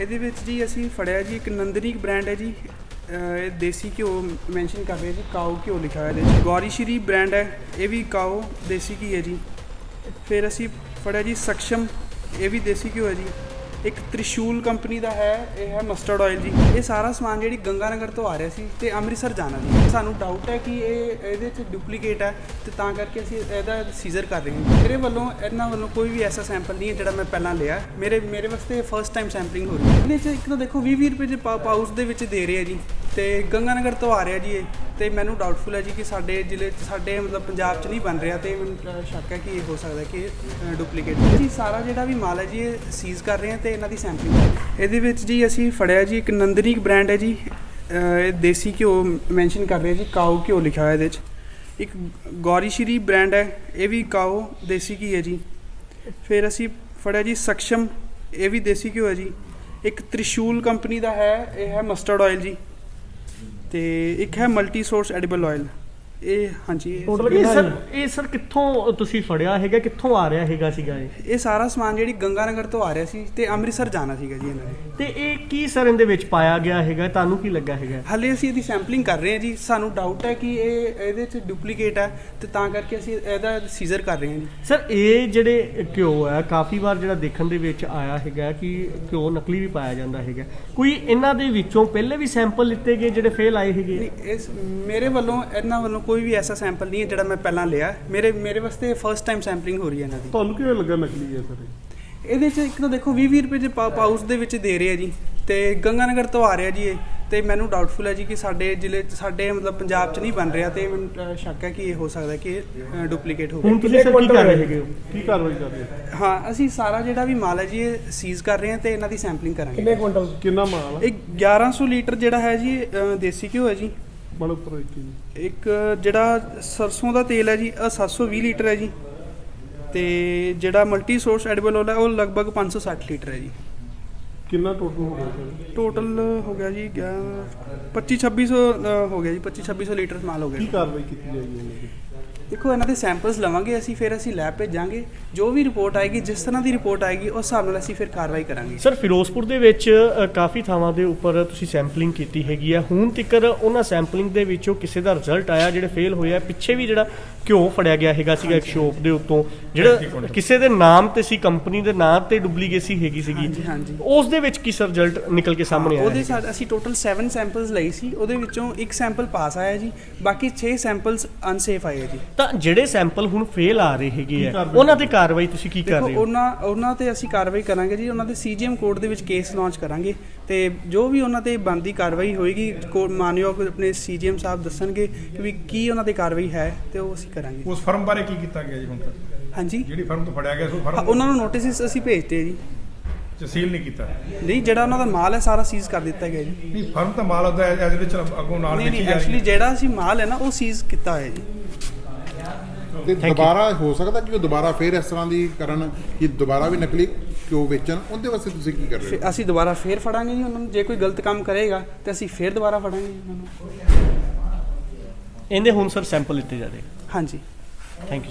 ਇਹਦੇ ਵਿੱਚ ਜੀ ਅਸੀਂ ਫੜਿਆ ਜੀ ਇੱਕ ਨੰਦਨੀਕ ਬ੍ਰਾਂਡ ਹੈ ਜੀ ਇਹ ਦੇਸੀ ਘਿਓ ਮੈਂਸ਼ਨ ਕਰ ਰਹੇ ਜੀ, ਕਾਓ ਘਿਓ ਲਿਖਿਆ ਹੋਇਆ ਇਹਦੇ ਵਿੱਚ। ਗੌਰੀ ਸ਼੍ਰੀ ਬ੍ਰਾਂਡ ਹੈ, ਇਹ ਵੀ ਕਾਓ ਦੇਸੀ ਘੀ ਹੈ ਜੀ। ਫਿਰ ਅਸੀਂ ਫੜਿਆ ਜੀ ਸક્ષਮ ਇਹ ਵੀ ਦੇਸੀ ਘਿਓ ਹੈ ਜੀ। ਇੱਕ ਤ੍ਰਿਸ਼ੂਲ ਕੰਪਨੀ ਦਾ ਹੈ, ਇਹ ਹੈ ਮਸਟਰਡ ਆਇਲ ਜੀ। ਇਹ ਸਾਰਾ ਸਮਾਨ ਜਿਹੜੀ ਗੰਗਾਨਗਰ ਤੋਂ ਆ ਰਿਹਾ ਸੀ ਤੇ ਅੰਮ੍ਰਿਤਸਰ ਜਾਣਾ ਸੀ। ਸਾਨੂੰ ਡਾਊਟ ਹੈ ਕਿ ਇਹ, ਇਹਦੇ ਚ ਡੁਪਲੀਕੇਟ ਹੈ ਤੇ ਤਾਂ ਕਰਕੇ ਅਸੀਂ ਇਹਦਾ ਸੀਜ਼ਰ ਕਰ ਰਹੇ ਹਾਂ। ਮੇਰੇ ਵੱਲੋਂ, ਇਹਨਾਂ ਵੱਲੋਂ ਕੋਈ ਵੀ ਐਸਾ ਸੈਂਪਲ ਨਹੀਂ ਹੈ ਜਿਹੜਾ ਮੈਂ ਪਹਿਲਾਂ ਲਿਆ। ਮੇਰੇ ਮੇਰੇ ਵਾਸਤੇ ਫਰਸਟ ਟਾਈਮ ਸੈਂਪਲਿੰਗ ਹੋ ਰਹੀ ਹੈ। ਇਹਦੇ ਚ ਇੱਕ ਤਾਂ ਦੇਖੋ 20 20 ਰੁਪਏ ਦੇ ਪਾਊਚ ਦੇ ਵਿੱਚ ਦੇ ਰਹੇ ਆ ਜੀ। ਤੇ ਗੰਗਾਨਗਰ ਤੋਂ ਆ ਰਿਹਾ ਜੀ ਇਹ, ਤੇ ਮੈਨੂੰ ਡਾਊਟਫੁਲ ਹੈ ਜੀ ਕਿ ਸਾਡੇ ਜ਼ਿਲ੍ਹੇ 'ਚ, ਸਾਡੇ ਮਤਲਬ ਪੰਜਾਬ 'ਚ ਨਹੀਂ ਬਣ ਰਿਹਾ ਤੇ ਮੈਨੂੰ ਸ਼ੱਕ ਹੈ ਕਿ ਇਹ ਹੋ ਸਕਦਾ ਕਿ ਇਹ ਡੁਪਲੀਕੇਟ ਜੀ ਸਾਰਾ ਜਿਹੜਾ ਵੀ ਮਾਲ ਹੈ ਜੀ, ਇਹ ਸੀਜ਼ ਕਰ ਰਹੇ ਹਾਂ ਤੇ ਇਹਨਾਂ ਦੀ ਸੈਂਪਲਿੰਗ ਇਹਦੇ ਵਿੱਚ ਜੀ ਅਸੀਂ ਫੜਿਆ ਜੀ, ਇੱਕ ਨੰਦਨੀਕ ਬ੍ਰਾਂਡ ਹੈ ਜੀ ਇਹ ਦੇਸੀ ਘਿਓ ਮੈਂਸ਼ਨ ਕਰ ਰਹੇ ਜੀ, ਕਾਓ ਘਿਓ ਲਿਖਿਆ ਹੋਇਆ ਇਹਦੇ 'ਚ। ਇੱਕ ਗੌਰੀ ਸ਼੍ਰੀ ਬ੍ਰਾਂਡ ਹੈ, ਇਹ ਵੀ ਕਾਓ ਦੇਸੀ ਘੀ ਹੈ ਜੀ। ਫਿਰ ਅਸੀਂ ਫੜਿਆ ਜੀ ਸક્ષਮ ਇਹ ਵੀ ਦੇਸੀ ਘਿਓ ਹੈ ਜੀ। ਇੱਕ ਤ੍ਰਿਸ਼ੂਲ ਕੰਪਨੀ ਦਾ ਹੈ, ਇਹ ਹੈ ਮਸਟਰਡ ਆਇਲ ਜੀ। ਤੇ ਇੱਕ ਹੈ ਮਲਟੀ ਸੋਰਸ ਐਡੀਬਲ ਆਇਲ ਇਹ ਹਾਂਜੀ ਇਹ- ਟੋਟਲ ਇਹ ਸਰ ਇਹ ਸਰ ਕਿੱਥੋਂ ਤੁਸੀਂ ਫੜਿਆ ਹੈਗਾ ਕਿੱਥੋਂ ਆ ਰਿਹਾ ਹੈਗਾ ਸੀਗਾ ਇਹ? ਇਹ ਸਾਰਾ ਸਮਾਨ ਜਿਹੜੀ ਗੰਗਾਨਗਰ ਤੋਂ ਆ ਰਿਹਾ ਸੀ ਤੇ ਅੰਮ੍ਰਿਤਸਰ ਜਾਣਾ ਸੀਗਾ ਜੀ ਇਹਨਾਂ ਨੇ। ਤੇ ਇਹ ਕੀ ਸਰ ਇਹਦੇ ਵਿੱਚ ਪਾਇਆ ਗਿਆ ਹੈਗਾ? ਤੁਹਾਨੂੰ ਕੀ ਲੱਗਾ ਹੈਗਾ? ਹਾਲੇ ਅਸੀਂ ਇਹਦੀ ਸੈਂਪਲਿੰਗ ਕਰ ਰਹੇ ਹਾਂ ਜੀ। ਸਾਨੂੰ ਡਾਊਟ ਹੈ ਕਿ ਇਹ ਇਹਦੇ ਚ ਡੁਪਲੀਕੇਟ ਹੈ ਤੇ ਤਾਂ ਕਰਕੇ ਅਸੀਂ ਇਹਦਾ ਸੀਜ਼ਰ ਕਰ ਰਹੇ ਹਾਂ ਜੀ। ਸਰ ਇਹ ਜਿਹੜੇ ਘਿਓ ਹੈ ਕਾਫੀ ਵਾਰ ਜਿਹੜਾ ਦੇਖਣ ਦੇ ਵਿੱਚ ਆਇਆ ਹੈਗਾ ਕਿ ਘਿਓ ਨਕਲੀ ਵੀ ਪਾਇਆ ਜਾਂਦਾ ਹੈਗਾ। ਕੋਈ ਇਹਨਾਂ ਦੇ ਵਿੱਚੋਂ ਪਹਿਲੇ ਵੀ ਸੈਂਪਲ ਲਿੱਤੇ ਗਏ ਜਿਹੜੇ ਫੇਲ ਆਏ ਹੈਗੇ? ਨਹੀਂ ਇਸ ਮੇਰੇ ਵੱਲੋਂ ਇਹਨਾਂ ਵੱਲੋਂ ਕੋਈ ਵੀ ਐਸਾ ਸੈਂਪਲ ਨਹੀਂ ਹੈ ਜਿਹੜਾ ਮੈਂ ਪਹਿਲਾਂ ਲਿਆ। ਮੇਰੇ ਮੇਰੇ ਵਾਸਤੇ ਫਰਸਟ ਟਾਈਮ ਸੈਂਪਲਿੰਗ ਹੋ ਰਹੀ ਹੈ ਇਹਨਾਂ ਦੀ। ਤੁਹਾਨੂੰ ਕਿਵੇਂ ਲੱਗਾ ਨਕਲੀ ਹੈ ਸਰ? ਇਹ? ਇਹਦੇ ਚ ਇੱਕ ਤਾਂ ਦੇਖੋ 20 20 ਰੁਪਏ ਦੇ ਪਾਊਚ ਦੇ ਵਿੱਚ ਦੇ ਰਹੇ ਆ ਜੀ। ਤੇ ਗੰਗਾਨਗਰ ਤੋਂ ਆ ਰਿਹਾ ਜੀ ਇਹ। ਤੇ ਮੈਨੂੰ ਡਾਊਟਫੁਲ ਹੈ ਜੀ ਕਿ ਸਾਡੇ ਜ਼ਿਲ੍ਹੇ 'ਚ ਸਾਡੇ ਮਤਲਬ ਪੰਜਾਬ 'ਚ ਨਹੀਂ ਬਣ ਰਿਹਾ ਤੇ ਮੈਨੂੰ ਸ਼ੱਕ ਹੈ ਕਿ ਇਹ ਹੋ ਸਕਦਾ ਕਿ ਇਹ ਡੁਪਲੀਕੇਟ ਹੋਵੇ। ਹੁਣ ਤੁਸੀਂ ਸਰ ਕੀ ਕਰ ਰਹੇ ਹੈਗੇ ਹੋ? ਕੀ ਕਾਰਵਾਈ ਕਰ ਰਹੇ ਹੋ? ਹਾਂ ਅਸੀਂ ਸਾਰਾ ਜਿਹੜਾ ਵੀ ਮਾਲ ਹੈ ਜੀ ਇਹ ਸੀਜ਼ ਕਰ ਰਹੇ ਹਾਂ ਤੇ ਇਹਨਾਂ ਦੀ ਸੈਂਪਲਿੰਗ ਕਰਾਂਗੇ। ਕਿੰਨਾ ਮਾਲ ਹੈ ਇਹ 1100 ਲੀਟਰ ਜਿਹੜਾ ਹੈ ਜੀ ਦੇਸੀ ਘਿਓ ਹੈ ਜੀ। ਉੱਪਰ ਇੱਕ ਜਿਹੜਾ ਸਰਸੋਂ ਦਾ ਤੇਲ ਹੈ ਜੀ ਇਹ 720 ਲੀਟਰ ਹੈ ਜੀ। ਤੇ ਜਿਹੜਾ ਮਲਟੀ ਸੋਰਸ ਐਡੀਬਲ ਆਇਲ ਹੈ ਉਹ ਲਗਭਗ 560 ਲੀਟਰ ਹੈ ਜੀ। ਕਿੰਨਾ ਟੋਟਲ ਹੋ ਗਿਆ ਸਰ ਟੋਟਲ ਹੋ ਗਿਆ ਜੀ 25 2600 ਹੋ ਗਿਆ ਜੀ 25 2600 ਲੀਟਰ ਮਾਲ ਹੋ ਕੀ ਗਿਆ ਕਾਰਵਾਈ ਕੀਤੀ ਜਾਏਗੀ ਇਹਨਾਂ ਦੀ ਦੇਖੋ ਇਹਨਾਂ ਦੇ ਸੈਂਪਲਸ ਲਵਾਂਗੇ ਅਸੀਂ ਫਿਰ ਅਸੀਂ ਲੈਬ ਭੇਜਾਂਗੇ। ਜੋ ਵੀ ਰਿਪੋਰਟ ਆਏਗੀ ਜਿਸ ਤਰ੍ਹਾਂ ਦੀ ਰਿਪੋਰਟ ਆਏਗੀ ਉਸ ਹਿਸਾਬ ਨਾਲ ਅਸੀਂ ਫਿਰ ਕਾਰਵਾਈ ਕਰਾਂਗੇ। ਸਰ ਫਿਰੋਜ਼ਪੁਰ ਦੇ ਵਿੱਚ ਕਾਫੀ ਥਾਵਾਂ ਦੇ ਉੱਪਰ ਤੁਸੀਂ ਸੈਂਪਲਿੰਗ ਕੀਤੀ ਹੈਗੀ ਆ। ਹੁਣ ਤੱਕਰ ਉਹਨਾਂ ਸੈਂਪਲਿੰਗ ਦੇ ਵਿੱਚੋਂ ਕਿਸੇ ਦਾ ਰਿਜ਼ਲਟ ਆਇਆ ਜਿਹੜੇ ਫੇਲ ਹੋਏ ਆ ਪਿੱਛੇ ਵੀ ਜਿਹੜਾ ਘਿਓ ਫੜਿਆ ਗਿਆ ਹੈਗਾ ਸੀਗਾ ਇੱਕ ਸ਼ੋਪ ਦੇ ਉੱਤੋਂ ਜਿਹੜਾ ਕਿਸੇ ਦੇ ਨਾਮ ਤੇ ਸੀ ਕੰਪਨੀ ਦੇ ਨਾਮ ਤੇ ਡੁਪਲੀਕੇਸੀ ਹੈਗੀ ਸੀਗੀ। ਹਾਂਜੀ, ਹਾਂਜੀ। ਉਸ ਦੇ ਵਿੱਚ ਕੀ ਸਰ ਰਿਜ਼ਲਟ ਨਿਕਲ ਕੇ ਸਾਹਮਣੇ ਆਇਆ ਉਹਦੇ? ਸਾਡੇ ਅਸੀਂ ਟੋਟਲ 7 ਸੈਂਪਲਸ ਲਈ ਸੀ ਉਹਦੇ ਵਿੱਚੋਂ ਇੱਕ ਸੈਂਪਲ ਪਾਸ ਆਇਆ ਜੀ ਬਾਕੀ 6 ਸੈਂਪਲਸ ਅਨਸੇਫ ਆਏ ਜੀ। ਤਾਂ ਜਿਹੜੇ ਸੈਂਪਲ ਹੁਣ ਫੇਲ ਆ ਰਹੇ ਹੈਗੇ ਆ ਉਹਨਾਂ ਤੇ ਕਾਰਵਾਈ ਤੁਸੀਂ ਕੀ ਕਰ ਰਹੇ ਹੋ? ਉਹਨਾਂ ਉਹਨਾਂ ਤੇ ਅਸੀਂ ਕਾਰਵਾਈ ਕਰਾਂਗੇ ਜੀ ਉਹਨਾਂ ਦੇ ਸੀਜੀਐਮ ਕੋਡ ਦੇ ਵਿੱਚ ਕੇਸ ਲਾਂਚ ਕਰਾਂਗੇ ਤੇ ਜੋ ਵੀ ਉਹਨਾਂ ਤੇ ਬੰਦੀ ਕਾਰਵਾਈ ਹੋਏਗੀ ਮਾਨਯੋਗ ਆਪਣੇ ਸੀਜੀਐਮ ਸਾਹਿਬ ਦੱਸਣਗੇ ਕਿ ਵੀ ਕੀ ਉਹਨਾਂ ਤੇ ਕਾਰਵਾਈ ਹੈ ਤੇ ਉਹ ਅਸੀਂ ਕਰਾਂਗੇ। ਉਸ ਫਰਮ ਬਾਰੇ ਕੀ ਕੀਤਾ ਗਿਆ ਜੀ ਹੁਣ ਤੱਕ? ਹਾਂਜੀ। ਜਿਹੜੀ ਫਰਮ ਤੋਂ ਫੜਿਆ ਗਿਆ ਸੀ ਉਹ ਹਾਂ, ਫਰਮ ਉਹਨਾਂ ਨੂੰ ਨੋਟਿਸ ਅਸੀਂ ਭੇਜਤੇ ਜੀ। ਸੀਲ ਨਹੀਂ ਕੀਤਾ? ਨਹੀਂ ਜਿਹੜਾ ਉਹਨਾਂ ਦਾ ਮਾਲ ਹੈ ਸਾਰਾ ਸੀਜ਼ ਕਰ ਦਿੱਤਾ ਗਿਆ ਜੀ। ਨਹੀਂ ਫਰਮ ਤਾਂ ਮਾਲ ਉਹਦਾ ਐਜ਼ ਵਿੱਚ ਅੱਗੋਂ ਨਾਲ ਵੇਚੀ ਨਹੀਂ ਜਾ ਰਹੀ ਐਕਚੁਅਲੀ ਹੈ ਜਿਹੜਾ ਅਸੀਂ ਮਾਲ ਹੈ ਨਾ ਉਹ ਸੀਜ਼ ਕੀਤਾ ਹੋਇਆ ਜੀ। ਤੇ. ਦੁਬਾਰਾ ਹੋ ਸਕਦਾ ਕਿ ਉਹ ਦੁਬਾਰਾ ਫੇਰ ਇਸ ਤਰ੍ਹਾਂ ਦੀ ਕਰਨ ਕਿ ਦੁਬਾਰਾ ਵੀ ਨਕਲੀ ਕਿਉਂ ਵੇਚਣ? ਉਹਦੇ ਵਾਸਤੇ ਤੁਸੀਂ ਕੀ ਕਰ ਰਹੇ ਹੋ? ਅਸੀਂ ਦੁਬਾਰਾ ਫੇਰ ਫੜਾਂਗੇ ਜੀ ਉਹਨਾਂ ਨੂੰ। ਜੇ ਕੋਈ ਗਲਤ ਕੰਮ ਕਰੇਗਾ ਤੇ ਅਸੀਂ ਫੇਰ ਦੁਬਾਰਾ ਫੜਾਂਗੇ ਉਹਨਾਂ ਨੂੰ। ਇਹਦੇ ਹੁਣ ਸਰ ਸੈਂਪਲ ਲਿੱਤੇ ਜਾ ਰਹੇ। ਹਾਂਜੀ। Thank you